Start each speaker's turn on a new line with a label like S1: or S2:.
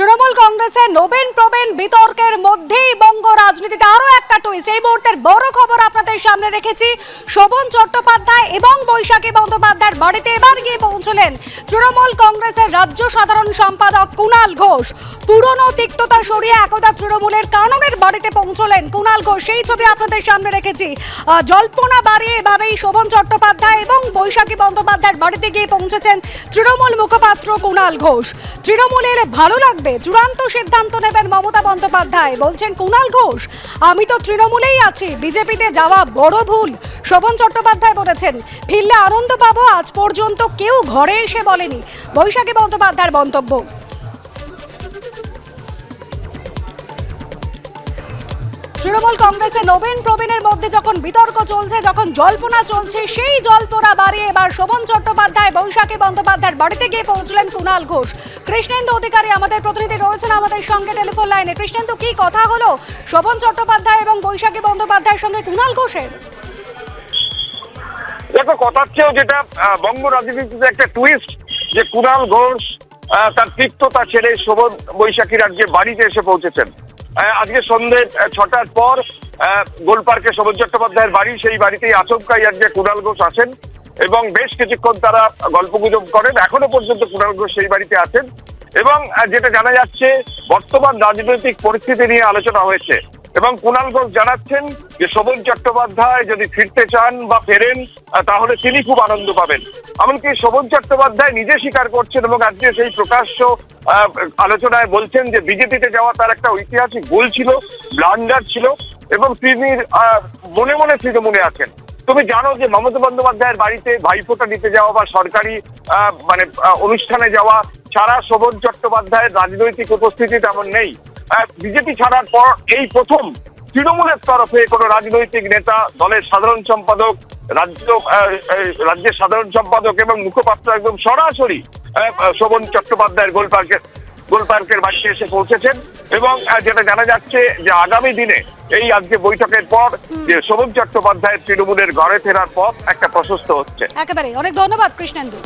S1: তৃণমূল কংগ্রেসের নবীন প্রবীণ বিতর্কের মধ্যেই বঙ্গ রাজনীতিতে আরও একটা টুইস্ট এই মুহূর্তের বড় খবর আপনাদের সামনে রেখেছি। শোভন চট্টোপাধ্যায় এবং বৈশাখী বন্দ্যোপাধ্যায়ের বাড়িতে এবার গিয়ে পৌঁছলেন তৃণমূল কংগ্রেসের রাজ্য সাধারণ সম্পাদক কুণাল ঘোষ। পুরনো তিক্ততা সরিয়ে একদা তৃণমূলের কাননের বাড়িতে পৌঁছলেন কুণাল ঘোষ। সেই ছবি আপনাদের সামনে রেখেছি। জল্পনা বাড়িয়ে এভাবেই শোভন চট্টোপাধ্যায় এবং বৈশাখী বন্দ্যোপাধ্যায়ের বাড়িতে গিয়ে পৌঁছেছেন তৃণমূল মুখপাত্র কুণাল ঘোষ। তৃণমূলের ভালো লাগবে চূড়ান্ত সিদ্ধান্ত নেবেন মমতা বন্দ্যোপাধ্যায়। বলছেন, কুণাল ঘোষ, আমি তো তৃণমূলেই আছি। বিজেপিতে যাওয়া বড় ভুল। শোভন চট্টোপাধ্যায় বলেছেন, ফিরলে আনন্দ পাবো, আজ পর্যন্ত কেউ ঘরে এসে বলেনি। বৈশাখী বন্দ্যোপাধ্যায়ের মন্তব্য। তৃণমূল কংগ্রেসে নবীন প্রবীণের মধ্যে যখন বিতর্ক চলছে, যখন জল্পনা চলছে, সেই জল্পনা বাড়িয়ে এবার শোভন চট্টোপাধ্যায়, বৈশাখী বন্দ্যোপাধ্যায়ের বাড়িতে গিয়ে পৌঁছলেন কুণাল ঘোষ। কৃষ্ণেন্দু অধিকারী আমাদের প্রতিনিধি রয়েছেন আমাদের সঙ্গে টেলিফোন লাইনে। কৃষ্ণেন্দু, কি কথা হলো শোভন চট্টোপাধ্যায় এবং বৈশাখী বন্দ্যোপাধ্যায়ের সঙ্গে কুণাল ঘোষের?
S2: দেখো কথা হচ্ছেও যেটা বঙ্গ রাজনীতিতে একটা টুইস্ট যে কুণাল ঘোষ তার তিক্ততা ছেড়ে শোভন বৈশাখী রাজ্যে বাড়িতে এসে পৌঁছেছেন। আজকে সন্ধ্যে ছটার পর গোলপার্কে শোভন চট্টোপাধ্যায়ের বাড়ি, সেই বাড়িতেই আচমকাই আজকে কুণাল ঘোষ আসেন এবং বেশ কিছুক্ষণ তারা গল্পগুজব করেন। এখনও পর্যন্ত কুণাল ঘোষ সেই বাড়িতে আছেন এবং যেটা জানা যাচ্ছে, বর্তমান রাজনৈতিক পরিস্থিতি নিয়ে আলোচনা হয়েছে। এবং কুণাল ঘোষ জানাচ্ছেন যে শোভন চট্টোপাধ্যায় যদি ফিরতে চান বা ফেরেন তাহলে তিনি খুব আনন্দ পাবেন। এমনকি শোভন চট্টোপাধ্যায় নিজে স্বীকার করছেন এবং আজকে সেই প্রকাশ্য আলোচনায় বলছেন যে বিজেপিতে যাওয়া তার একটা ঐতিহাসিক ভুল ছিল ব্লান্ডার ছিল এবং তিনি মনে মনে তৃণমূলে আছেন। তুমি জানো যে মমতা বন্দ্যোপাধ্যায়ের বাড়িতে ভাইফোঁটা দিতে যাওয়া বা সরকারি মানে অনুষ্ঠানে যাওয়া ছাড়া শোভন চট্টোপাধ্যায়ের রাজনৈতিক উপস্থিতি তেমন নেই। বিজেপি ছাড়ার পর এই প্রথম তৃণমূলের তরফে কোনো রাজনৈতিক নেতা দলের সাধারণ সম্পাদক রাজ্য রাজ্যের সাধারণ সম্পাদক এবং মুখপাত্র একদম সরাসরি শোভন চট্টোপাধ্যায়ের গোলপার্কের গোলপার্কের বাড়িতে এসে পৌঁছেছেন এবং যেটা জানা যাচ্ছে যে আগামী দিনে এই আজকে বৈঠকের পর যে শোভন চট্টোপাধ্যায়ের তৃণমূলের ঘরে ফেরার পথ একটা প্রশস্ত হচ্ছে।
S1: একেবারে অনেক ধন্যবাদ কৃষ্ণেন্দু।